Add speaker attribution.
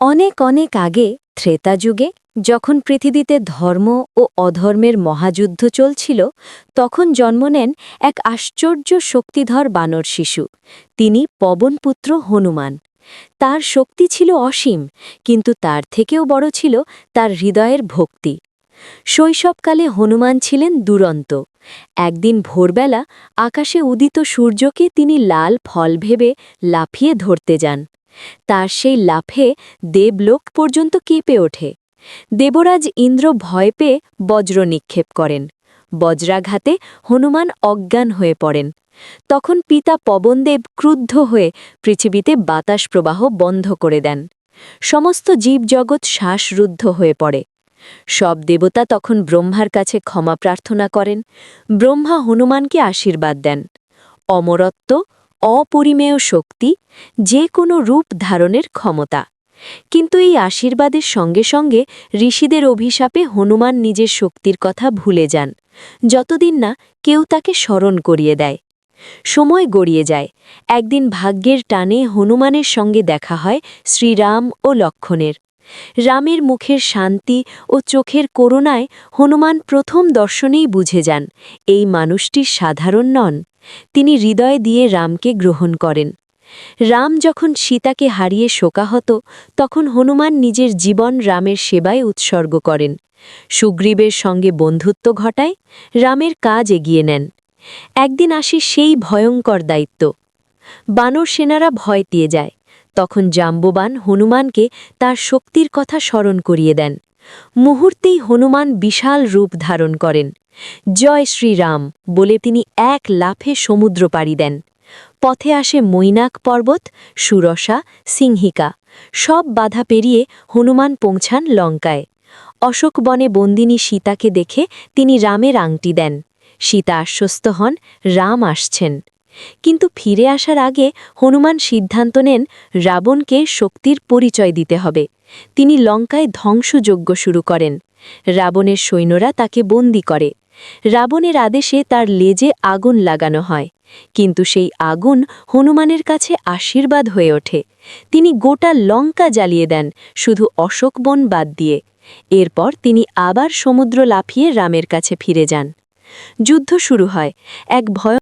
Speaker 1: অনেক অনেক আগে ত্রেতা যুগে যখন পৃথিবীতে ধর্ম ও অধর্মের মহাযুদ্ধ চলছিল, তখন জন্ম নেন এক আশ্চর্য শক্তিধর বানর শিশু। তিনি পবনপুত্র হনুমান। তার শক্তি ছিল অসীম, কিন্তু তার থেকেও বড় ছিল তার হৃদয়ের ভক্তি। শৈশবকালে হনুমান ছিলেন দুরন্ত। একদিন ভোরবেলা আকাশে উদিত সূর্যকে তিনি লাল ফল ভেবে লাফিয়ে ধরতে যান। তার সেই লাফে দেবলোক পর্যন্ত কেঁপে ওঠে। দেবরাজ ইন্দ্র ভয় পেয়ে বজ্র নিক্ষেপ করেন। বজ্রাঘাতে হনুমান অজ্ঞান হয়ে পড়েন। তখন পিতা পবনদেব ক্রুদ্ধ হয়ে পৃথিবীতে বাতাস প্রবাহ বন্ধ করে দেন। সমস্ত জীবজগৎ শ্বাসরুদ্ধ হয়ে পড়ে। সব দেবতা তখন ব্রহ্মার কাছে ক্ষমা প্রার্থনা করেন। ব্রহ্মা হনুমানকে আশীর্বাদ দেন। অমরত্ব অপরিমেয় শক্তি যে কোনো রূপ ধারণের ক্ষমতা। কিন্তু এই আশীর্বাদের সঙ্গে সঙ্গে ঋষিদের অভিশাপে হনুমান নিজের শক্তির কথা ভুলে যান, যতদিন না কেউ তাকে স্মরণ করিয়ে দেয়। সময় গড়িয়ে যায়, একদিন ভাগ্যের টানে হনুমানের সঙ্গে দেখা হয় শ্রীরাম ও লক্ষণের। রামের মুখের শান্তি ও চোখের করুণায় হনুমান প্রথম দর্শনেই বুঝে যান, এই মানুষটি সাধারণ নন। তিনি হৃদয় দিয়ে রামকে গ্রহণ করেন। রাম যখন সীতাকে হারিয়ে শোকাহত, তখন হনুমান নিজের জীবন রামের সেবায় উৎসর্গ করেন। সুগ্রীবের সঙ্গে বন্ধুত্ব ঘটায়, রামের কাজ এগিয়ে নেন। একদিন আসে সেই ভয়ঙ্কর দায়িত্ব। বানর সেনারা ভয় দিয়ে যায়। তখন জাম্ববান হনুমানকে তার শক্তির কথা স্মরণ করিয়ে দেন। মুহূর্তেই হনুমান বিশাল রূপ ধারণ করেন। জয় শ্রীরাম বলে তিনি এক লাফে সমুদ্র পাড়ি দেন। পথে আসে মৈনাক পর্বত, সুরসা, সিংহিকা। সব বাধা পেরিয়ে হনুমান পৌঁছান লঙ্কায়। অশোক বনে বন্দিনী সীতাকে দেখে তিনি রামের আংটি দেন। সীতা আশ্বস্ত হন, রাম আসছেন। কিন্তু ফিরে আসার আগে হনুমান সিদ্ধান্ত নেন রাবণকে শক্তির পরিচয় দিতে হবে। তিনি লঙ্কায় ধ্বংসযজ্ঞ শুরু করেন। রাবণের সৈন্যরা তাকে বন্দি করে। রাবণের আদেশে তার লেজে আগুন লাগানো হয়। কিন্তু সেই আগুন হনুমানের কাছে আশীর্বাদ হয়ে ওঠে। তিনি গোটা লঙ্কা জ্বালিয়ে দেন, শুধু অশোক বন বাদ দিয়ে। এরপর তিনি আবার সমুদ্র লাফিয়ে রামের কাছে ফিরে যান। যুদ্ধ শুরু হয়। এক ভয়